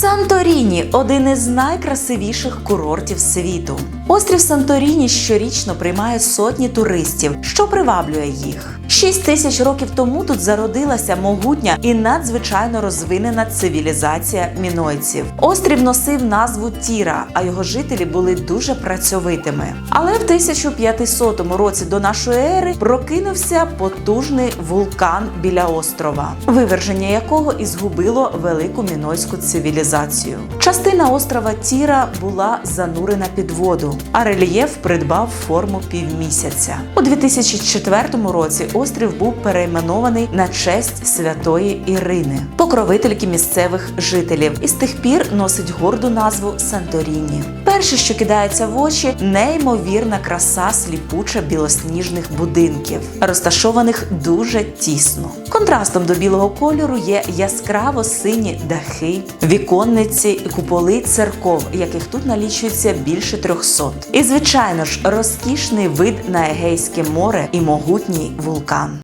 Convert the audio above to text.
Санторіні один із найкрасивіших курортів світу. Острів Санторіні щорічно приймає сотні туристів, що приваблює їх. Шість тисяч років тому тут зародилася могутня і надзвичайно розвинена цивілізація мінойців. Острів носив назву Тіра, а його жителі були дуже працьовитими. Але в 1500 році до нашої ери прокинувся потужний вулкан біля острова, виверження якого і згубило велику мінойську цивілізацію. Частина острова Тіра була занурена під воду, а рельєф придбав форму півмісяця. У 2004 році острів був перейменований на честь святої Ірини, покровительки місцевих жителів, і з тих пір носить горду назву Санторіні. Перше, що кидається в очі, неймовірна краса сліпуча білосніжних будинків, розташованих дуже тісно. Контрастом до білого кольору є яскраво сині дахи, віконниці і куполи церков, яких тут налічується більше 300. І звичайно ж, розкішний вид на Егейське море і могутній вулкан.